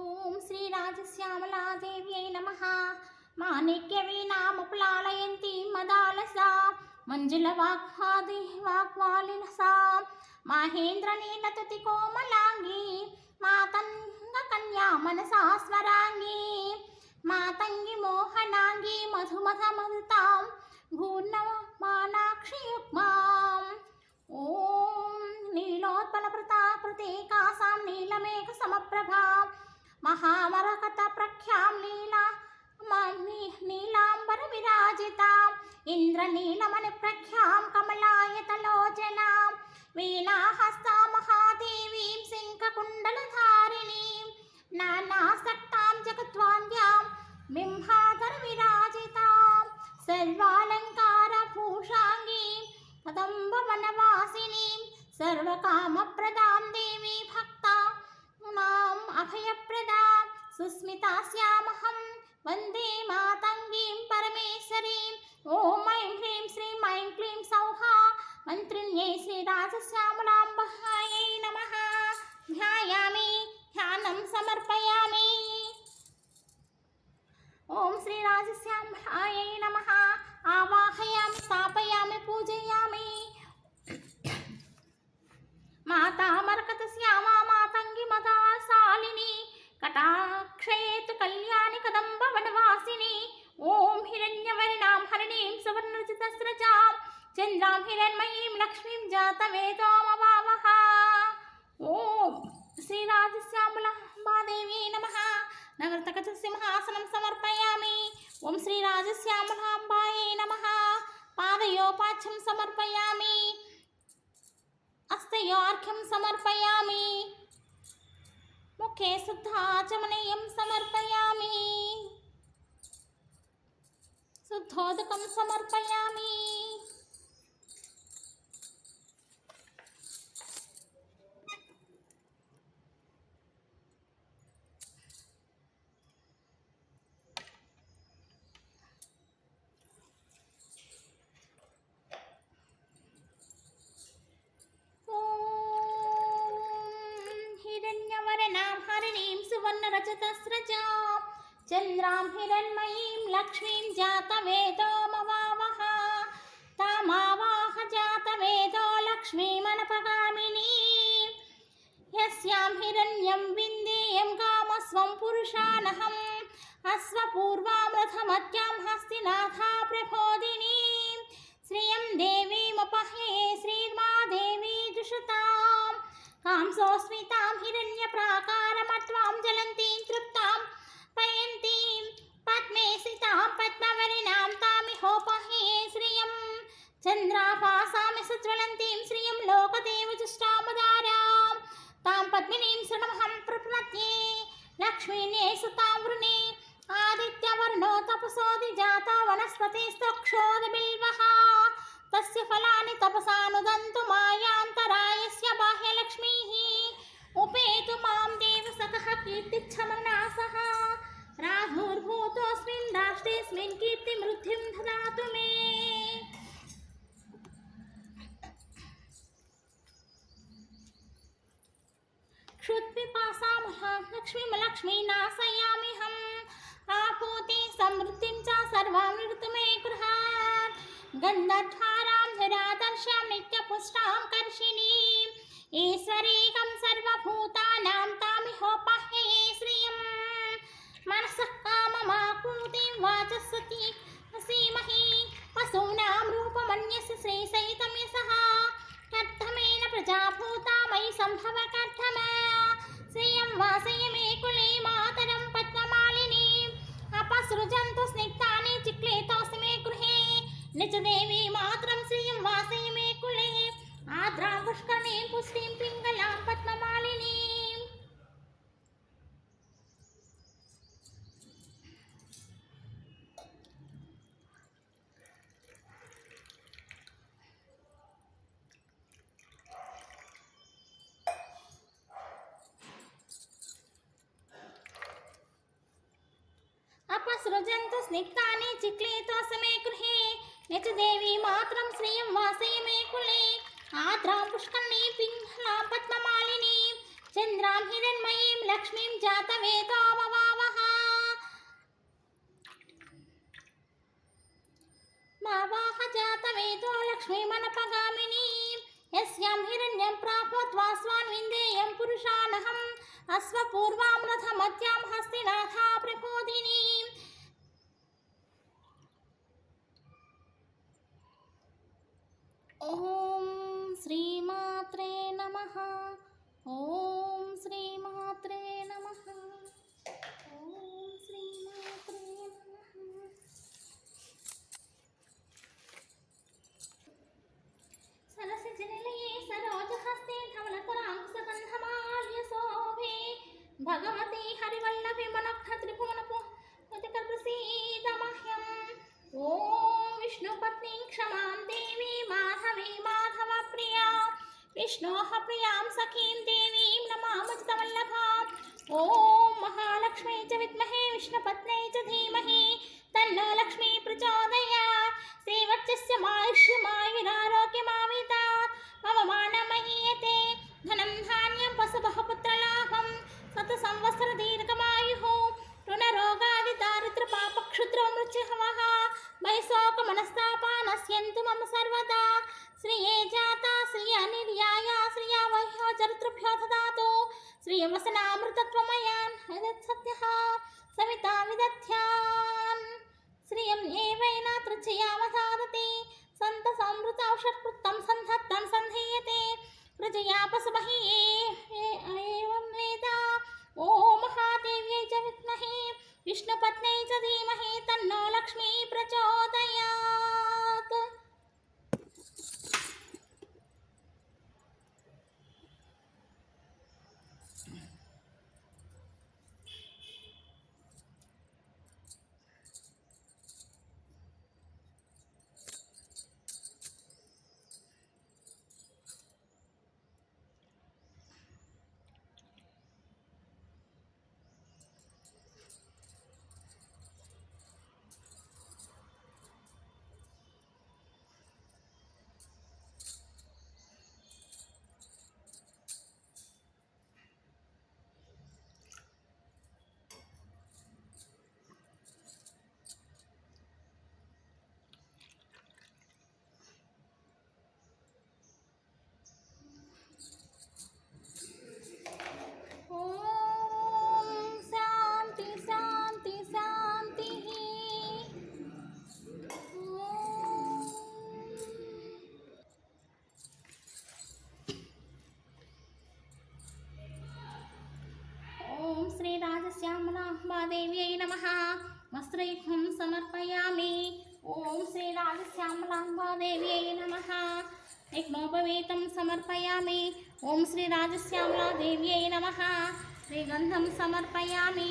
ఓం శ్రీ రాజశ్యామలాదేవ్యై నమ. మాణిక్యవీణాముపలాలయంతి మదాలసా. మంజులవాగ్వాది వాగ్వాలినసా. మహేంద్రనీలతుతి కోమలాంగి. మాతంగ కన్యా మనసా స్వరాంగి. మాతంగి మోహనాంగి మధుమధ మధుతాం. గూర్ణవ మానాక్షి యుగ్మాం ఓం నీలోత్పల ప్రతాపృతేకాసాం నీలమేఘ సమప్రభా. మహామరకత ప్రఖ్యాం నీలా నీలాంబర విరాజితాం. ఇంద్రనీలమణి ప్రఖ్యాం కమలాయతలోచనాం వీణాహస్త మహాదేవీం శంఖకుండలధారిణీం నానాసక్తాం జగద్వాంద్యాం బింహాధర విరాజితాం. సర్వాలంకార భూషాంగీం కదంబవనవాసినీం సర్వకామప్రదాం దేవీ सुस्मिता श्याम हम शुद्धोदकं समर्पयामि। यस्यां हिरण्यं विन्देयं कामस्वं पुरुषानहम् अश्वपूर्वामृथमत्यां हस्तिनाथा प्रबोधिनीं। श्रियं देवीमुपहे श्रीर्मादेवी दुषतां कांसोऽस्मितां हिरण्यप्राकारमत्वां ज्वलन्तीं तृप्तां पयन्तीं पद्मे स्थितां पद्मवरिणां तामिहोपहे श्रियं चन्द्राभासामि सुज्वलन्तीं। श्रियं लोकदेवजुष्टामदारां। तां पद्मिनीं शृणमहं प्रपद्ये लक्ष्मीने सुतां वृणे। आदित्यवर्णो तपसोऽधिजाता वनस्पतिस्तक्षोदबिल्वः तस्य फलानि तपसानुदन्तु मायान्तरायस्य बाह्यलक्ष्मीः। उपेतु माँ देव सकः कीर्तिच्छमनासः राहुर्भूतोऽस्मिन् राष्ट्रेऽस्मिन् कीर्तिमृद्धिं ददातु मे। क्षुत्पिपासा महालक्ष्मीमलक्ष्मी नाशयामिहम् आपूति समृद्धिं च सर्वां ऋतुमे गृहात्। गन्धद्वारां जरादर्शां नित्यपुष्टां कर्षिणीम् ईश्वरीकं सर्वभूतानां तामिहोपहे श्रियं। मनसः काममापूतिं वाचस्वती सीमहि पशूनां रूपमन्यस्य श्रीसहितं यशः। कर्थमेन प्रजाभूता मयि सम्भव कर्थमा వాసయమేకులే మాతరం పద్మమాలిని. అపసృజంతు స్నిగ్ధాని చిక్లేతాస్మే గృహే. నిజదేవి మాత్రం శ్రియం వాసయమేకులే ఆద్రాం పుష్కరణీం పుష్టిం పింగళాం పద్మ స్నిగ్ధాని చిక్లీతోసమే గృహే. నిజదేవి మాత్రం శ్రీయం వాసయమే కులే. ఆద్రాం పుష్కర్ణి పింహలా పద్మమాలిని. చంద్రాం హిరణ్మయీం లక్ష్మీం జాతవేదోమవా ఓం శ్రీమాత్రే నమ. ఓం శ్రీమాత్రే నమ. సరసిజనిలయే సరోజహస్తే ధవళకరాంకుశగంధమాల్యశోభే భగవతి హరివల్లభి మనః త్రిభువనపు ప్రసీద ఓం విష్ణుపత్ని క్షమాం విష్ణోహ ప్రియాం సఖీం దేవీం నమామజితవల్లభాం ఓం మహాలక్ష్మీ చ విద్మహే విష్ణుపత్నై చ ధీమహి. తన్నో లక్ష్మీ ప్రచోదయాత్ శ్రీవర్చస్య మాయుష్యమాయురారోగ్యమావితా మమ మానమహీయతే ధనం ధాన్యం పశుబహపుత్రలాభం సత సంవత్సర దీర్ఘమాయుః. రుణరోగాది దారిద్ర పాప క్షుద్ర మృత్యుహవః. मनस्तापानस्यन्तु मम सर्वदा। श्रिये जाता श्रिय निर्याया श्रिया वह्यो चरितृभ्यो ददातु। श्रियवसनामृतत्वमयान् यदत्सत्यः सविता विदध्यान्। श्रियम् एवैन तृजयावसादति सन्तसमृतावषट्कृतं सन्धत्तं सन्धीयते। वृजयापसमहि एवं वेदा। ॐ महादेव्यै च विद्महे, विष्णुपत्न्यै च धीमहि, तन्नो लक्ष्मी प्रचो श्यामलाम्बादेव्यै नमः। वस्त्रैकं समर्पयामि। ॐ श्रीराजश्यामलाम्बादेव्यै नमः। यज्ञोपवीतं समर्पयामि। ॐ श्रीराजश्यामलादेव्यै नमः। श्रीगन्धं समर्पयामि।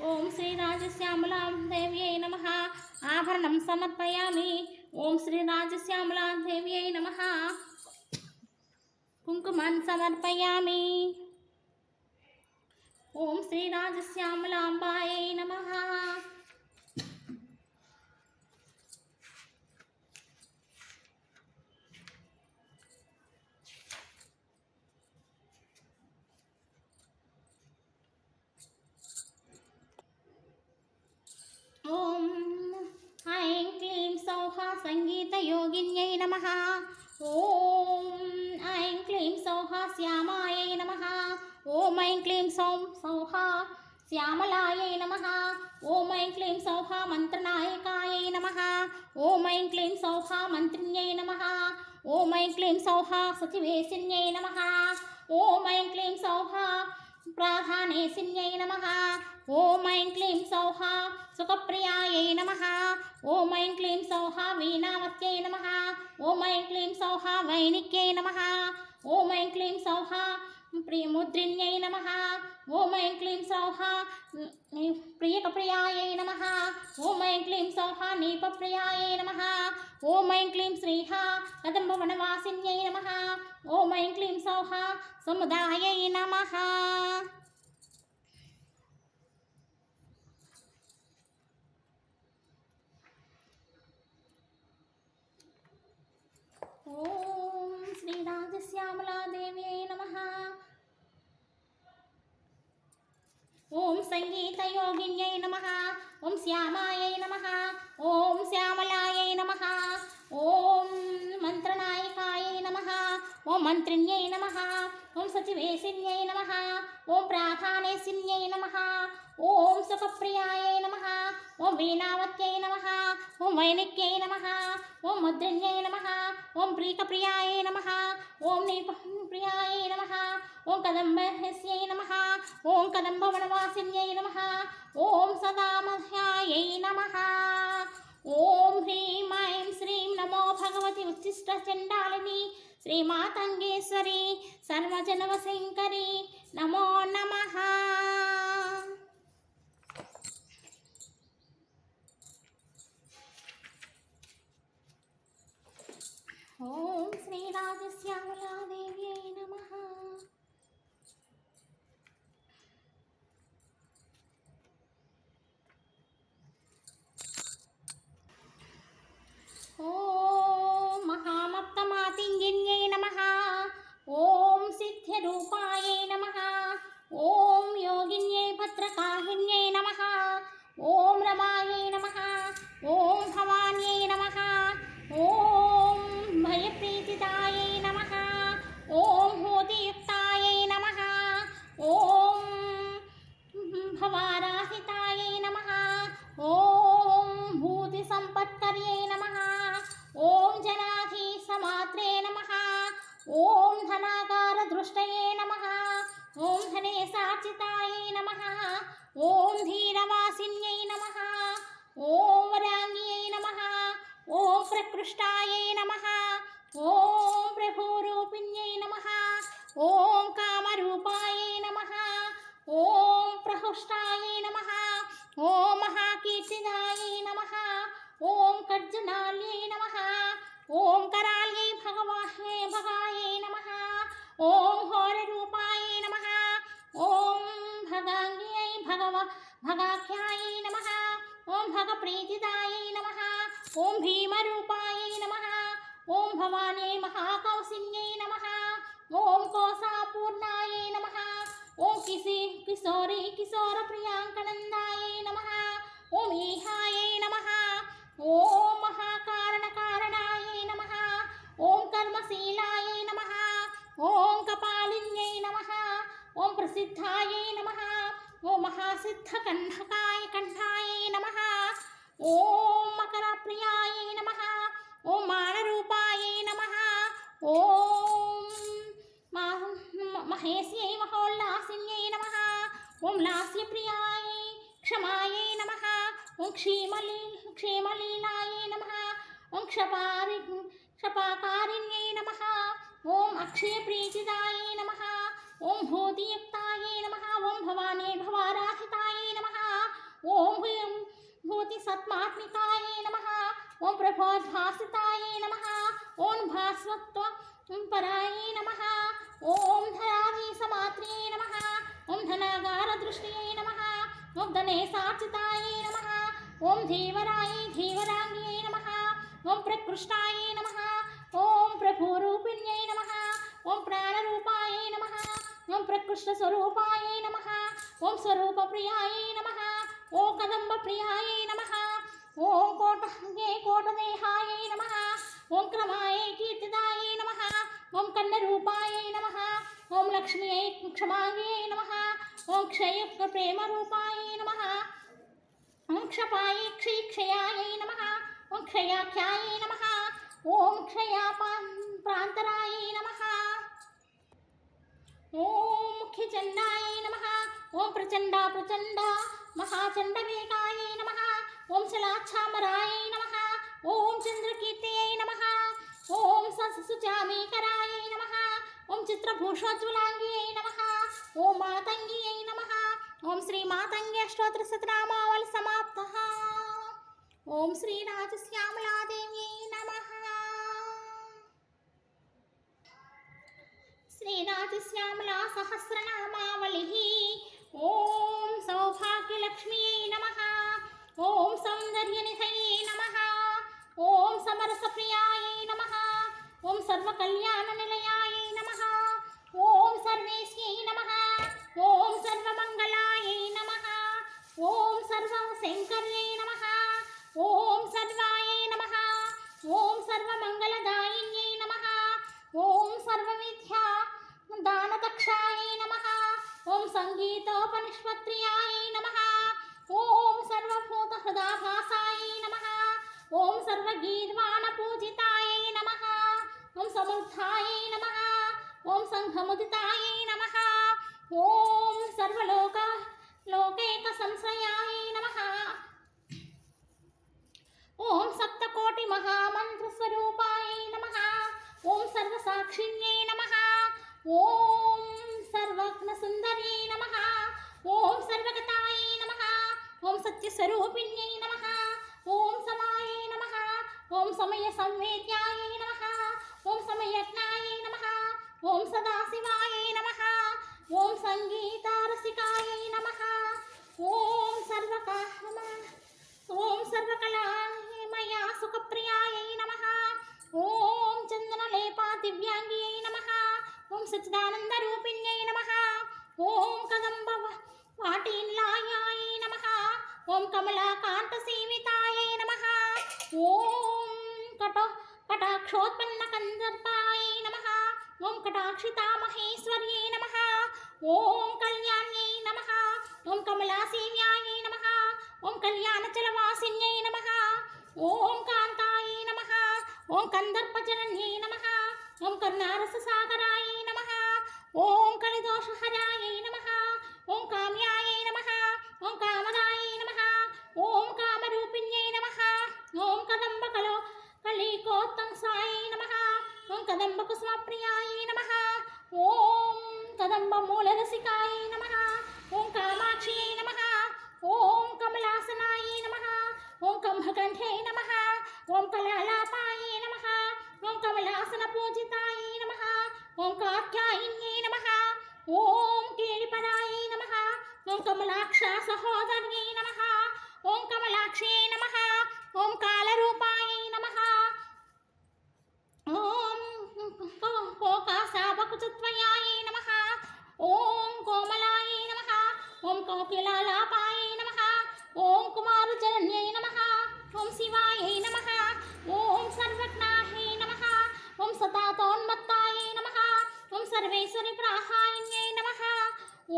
ॐ श्रीराजश्यामलां देव्यै नमः। ఆభరణం సమర్పయామి. ఓం శ్రీ రాజశ్యామలాం అయి నమ. కుంకుమం సమర్పయామి. ఓం శ్రీ రాజశ్యామలాంబాయై నమ. సంగీతయోగిన్యై నమ. ఓం ఐం క్లీం సౌహ శ్యామాయై నమ. ఓం ఐం క్లీం సౌం సౌహ శ్యామలాయై నమ. ఓం ఐం క్లీం సౌహ మంత్రనాయకాయై నమ. ఓం ఐం క్లీం సౌహ మంత్రిణ్యై నమ. ఓం ఐం క్లీం సౌహ సచివేశిన్యై నమ. ఓం ఐం క్లీం సౌహ ప్రాధానేశిన్యై నమ ఓం ఐం క్లీం సౌహ సుఖప్రియాయై నమ ఓం ఐం క్లీం సౌహ వీణావత్యై నమ ఓం ఐం క్లీం సౌహ వైనిక్యై నమ ఓం ఐం క్లీం సౌహ ప్రియముద్రిణ్యై నమ. ఓం ఐం క్లీం సౌహ. ప్రియకప్రియాయై నమ. ఓం ఐం క్లీం సౌహ. నీపప్రియాయై నమ. ఓం ఐం క్లీం శ్రీహ. కదంబవనవాసిన్యై నమ. ఓం ఐం క్లీం సౌహ. సముదాయై నమ శ్యామలాదేవ్యై నమః ఓం యోగిన్యై నమ ఓం శ్యామాయై నమ ఓం శ్యామలాయై నమ ఓం మంత్రనాయకాయై నమ ఓం మంత్రిణ్యై నమ ఓం సచివేశిన్యై నమ ఓం ప్రాధానేశిన్యై నమ ఓం సుఖప్రియాయై నమ ఓం వీణావత్యై నమ ఓం వైనిక్యై నమ ఓం ముద్రిణ్యై నమ ఓం ప్రీతప్రియాయై నమ ఓం నీపప్రియాయై నమ ఓం కదంబహస్యై నమః ఓం కదంబవనవాసిన్యై నమ. ఓం సదామధ్యాయై నమ. ఓం హ్రీం ఐం శ్రీం నమో భగవతి ఉచ్చిష్ట చండాలిని. శ్రీమాతంగేశ్వరి సర్వజనవశంకరి. నమో నమ. ఓం శ్రీరాజశ్యామలాదేవ్యై నమ. Oh. प्रकृष्टायै नमः ॐ प्रभोरूपिण्यै नमः ॐ कामरूपायै नमः ॐ प्रहुष्टायै नमः ॐ महाकीर्तिदायै नमः ॐ कर्जुनाल्यै नमः ॐ कराल्यै भगवाहे भगायै नमः ॐ होररूपायै नमः ॐ भगाङ्ग्यै भगव भगाख्यायै नमः ॐ भगप्रीतिदायै नमः ॐ भीमरू కిశోరి కిశోర ప్రియాంకనందాయై నమః ఓం ఈహాయై నమః ఓం మహాకారణకారణాయై నమః ఓం కర్మశీలాయై నమః ఓం కపాలిన్యై నమః ఓం ప్రసిద్ధాయై నమః ఓం మహాసిద్ధకంఠకాయ కంఠాయై నమః ఓం మకరప్రియాయై నమః ఓం మానరూపాయై నమః ఓం మా- మహేశ్యై మహోల్లాసిన్యై నమః ఓం లాస్యప్రియాయై క్షమాయై నమః ఓం క్షీమలీ క్షేమలీలాయై నమః ఓం క్షపారి క్షపాకారిణ్యై నమః ఓం అక్షయప్రీతిదాయై నమః ఓం భూతియుక్తాయై నమః ఓం భవానీ భవారాహితాయై నమః ఓం భూం భూతి సత్మాత్మికాయై నమః ఓం ప్రభోద్భాసితాయై నమః ఓం భాస్వత్వ పరాయై నమః ఓం ధరాధీసమాత్రే నమః ఓం ధనాగారదృష్ట్యై నమః ఓం ధనేశార్చితాయై నమః ఓం ధీవరాయై ధీవరాంగ్యై నమః ఓం ప్రకృష్టాయై నమః ఓం ప్రభూరూపిణ్యై నమః ఓం ప్రాణరూపాయై నమః ఓం ప్రకృష్టస్వరూపాయై నమః ఓం స్వరూపప్రియాయై నమః ఓం కదంబప్రియాయై నమః ఓం కోటగే కోటదేహాయై నమః ఓం క్రమాయై కీర్తిదాయై నమః ఓం కన్నరూపాయై నమః ఓం లక్ష్మ్యై క్షమాయై నమః ఓం క్షయ ప్రేమరూపాయై నమః ఓం క్షపాయై క్షయక్షయాయై నమః ఓం క్షయాఖ్యాయై నమః ఓం క్షయాపా ప్రాంతరాయై నమః ఓం ముఖ్యచండాయై నమః ఓం ప్రచండా ప్రచండ మహాచండవేగాయై నమః ఓం శలాచ్ఛామరాయై నమః ఓం చంద్రకీర్తయై నమః ఓం ససుచామీకరాయై నమః ఓం చిత్రభూషోజ్వలాంగ్యై నమః ఓం మాతంగ్యై నమః ఓం శ్రీ మాతంగి అష్టోత్తర శతనామావళి సమాప్తః ఓం శ్రీ రాజశ్యామలాదేవ్యై నమః శ్రీరాజశ్యామలా సహస్రనామావళి ఓం సౌభాగ్యలక్ష్మ్యై నమ ఓం సౌందర్యనిధయే నమ ఓం సమరసప్రియాయై నమ ఓం సర్వకళ్యాణనిలయాయై నమ ఓం సర్వమంగళాయ నమ. ఓం సర్వం శంకర్యై నమ. ఓం సర్వాయ నమ. ఓం సర్వమంగళదాయిన్యై నమ. ఓం సర్వవిద్యా దానదక్షాయ నమ. ఓం సంగీతోపనిష్పత్రియాయ ఓం కటాక్షితా నమ ఓం కళ్యాణ్యై నమ ఓం కమలాసేవ్యాయై నమ ఓం కళ్యాణచలవాసిన్యై నమ ఓం కాంతాయై నమ ఓం కందర్పజనన్యై నమ ఓం కర్ణారససాగరాయై నమ ఓం కలిదోషహరాయై నమ ఓం కామ్యాయై నమ ఓం కామదాయై నమ ఓం కామరూపిణ్యై నమ ఓం కదంబకలో కళీకోత్తంసాయై నమ कदम्बकुसुमप्रियायै नमः ॐ कदम्बमूलरसिकायै नमः ॐ कामाक्षियै नमः ॐ कमलासनायै नमः ॐ कम्भकण्ठे नमः ॐ कलालापायै नमः ॐ कमलासनपूजितायै नमः ॐ कात्यायिन्यै नमः ॐ केळिपदायै नमः ॐ कमलाक्षा सहोदर्यै नमः ॐ कमलाक्ष्यै नमः ॐ कालरूपा वेङ्कटेश्वरिप्राहायण्यै नमः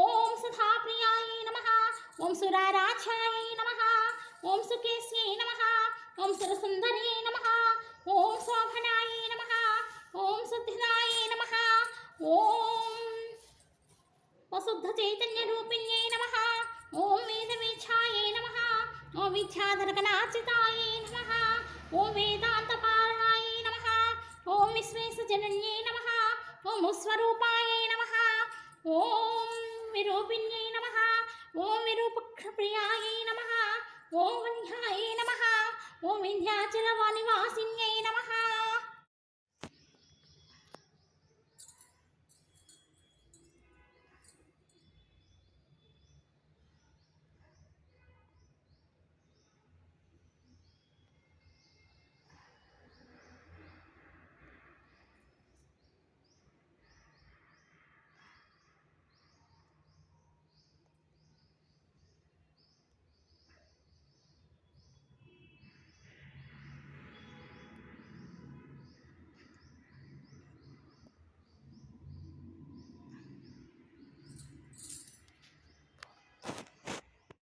ॐ सुधाप्रियायै नमः ॐ सुराराध्यायै नमः ॐ सुकेश्यै नमः ॐ सुरसुन्दर्यै नमः ॐ शोभनायै नमः ॐ सुधिरायै नमः ॐ वसुद्धचैतन्यरूपिण्यै नमः ॐ वेदवीक्षायै नमः ॐ विद्याधरकलार्चितायै नमः ॐ वेदान्तपारायै नमः ॐ विश्वेशजनन्यै नमः వేదాంత పారణాయై నమ ఓం విశ్వేశ నమ ఓం స్వరూపాయై నమ. ఓం విరూపిణ్యై నమ. ఓం విరూపక్షప్రియాయై నమ. ఓం వన్యాయై నమ. ఓం వింధ్యాచలవానివాసిన్యై నమ.